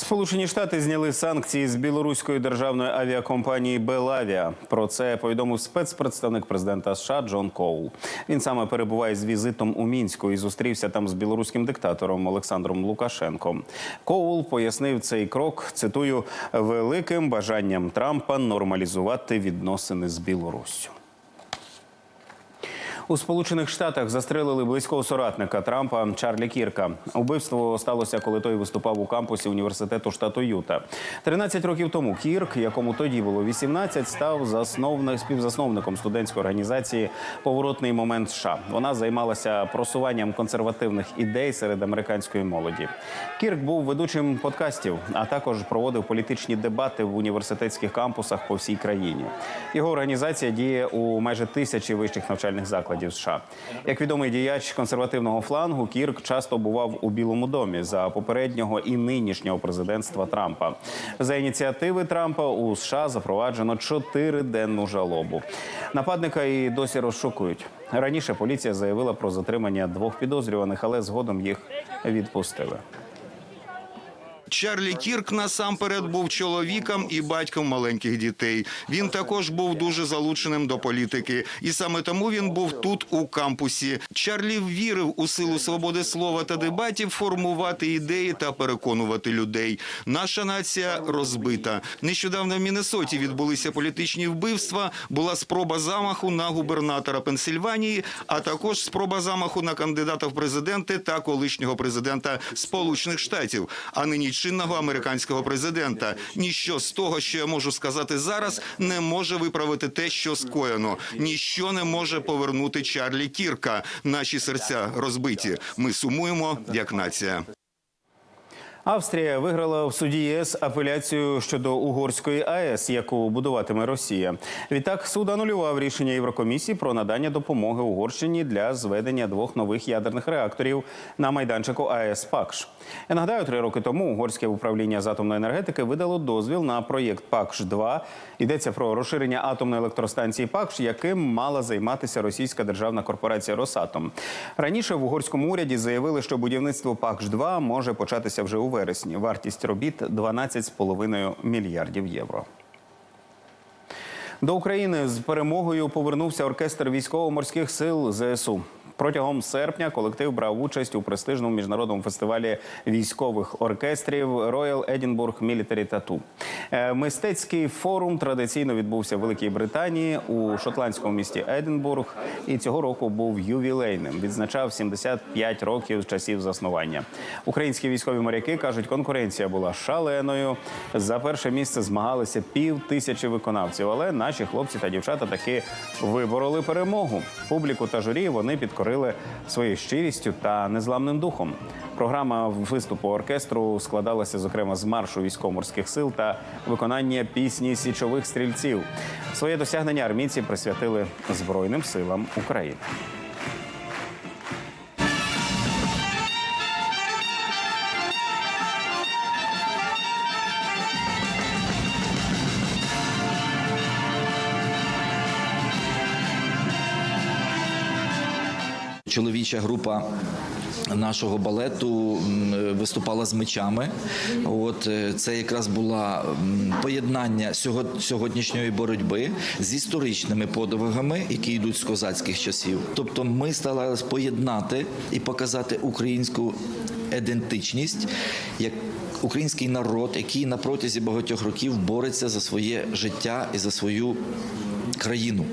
Сполучені Штати зняли санкції з білоруської державної авіакомпанії Белавіа. Про це повідомив спецпредставник президента США Джон Коул. Він саме перебуває з візитом у мінську і зустрівся там з білоруським диктатором Олександром Лукашенком. Коул пояснив цей крок. Цитую великим бажанням Трампа нормалізувати відносини з Білоруссю. У Сполучених Штатах застрелили близького соратника Трампа Чарлі Кірка. Убивство сталося, коли той виступав у кампусі університету штату Юта. 13 років тому Кірк, якому тоді було 18, став засновник співзасновником студентської організації Поворотний момент США. Вона займалася просуванням консервативних ідей серед американської молоді. Кірк був ведучим подкастів, а також проводив політичні дебати в університетських кампусах по всій країні. Його організація діє у майже тисячі вищих навчальних закладів США. Як відомий діяч консервативного флангу, Кірк часто бував у Білому домі за попереднього і нинішнього президентства Трампа. За ініціативи Трампа у США запроваджено чотириденну жалобу. Нападника і досі розшукують. Раніше поліція заявила про затримання двох підозрюваних, але згодом їх відпустили. Чарлі Кірк насамперед був чоловіком і батьком маленьких дітей. Він також був дуже залученим до політики, і саме тому він був тут у кампусі. Чарлі вірив у силу свободи слова та дебатів формувати ідеї та переконувати людей. Наша нація розбита. Нещодавно в Міннесоті відбулися політичні вбивства. Була спроба замаху на губернатора Пенсильванії, а також спроба замаху на кандидата в президенти та колишнього президента Сполучених Штатів. А нині чинного американського президента. Ніщо з того, що я можу сказати зараз, не може виправити те, що скоєно. Ніщо не може повернути Чарлі Кірка. Наші серця розбиті. Ми сумуємо як нація. Австрія виграла в суді ЄС апеляцію щодо угорської АЕС, яку будуватиме Росія. Відтак суд анулював рішення Єврокомісії про надання допомоги Угорщині для зведення двох нових ядерних реакторів на майданчику АЕС Пакш. Я нагадаю, три роки тому угорське управління з атомної енергетики видало дозвіл на проєкт Пакш 2 Йдеться про розширення атомної електростанції Пакш, яким мала займатися російська державна корпорація Росатом. Раніше в угорському уряді заявили, що будівництво Пакш 2 може початися вже у вересні. Вартість робіт 12,5 мільярдів євро. До України з перемогою повернувся оркестр військово-морських сил ЗСУ. Протягом серпня колектив брав участь у престижному міжнародному фестивалі військових оркестрів Royal Edinburgh Military Tattoo. Е, Мистецький форум традиційно відбувся в Великій Британії у шотландському місті Единбург, і цього року був ювілейним. Відзначав 75 років з часів заснування. Українські військові моряки кажуть, конкуренція була шаленою. За перше місце змагалися пів тисячі виконавців, але наші хлопці та дівчата таки вибороли перемогу. Публіку та журі вони підкорили своєю щирістю та незламним духом. Програма виступу оркестру складалася зокрема з маршу військово-морських сил та виконання пісні січових стрільців. Своє досягнення армійці присвятили Збройним силам України. Чоловіча група нашого балету виступала з мечами. От е, це якраз була м, поєднання сьогоднішньої боротьби з історичними подвигами, які йдуть з козацьких часів. Тобто, ми старалися поєднати і показати українську ідентичність як український народ, який на протязі багатьох років бореться за своє життя і за свою країну.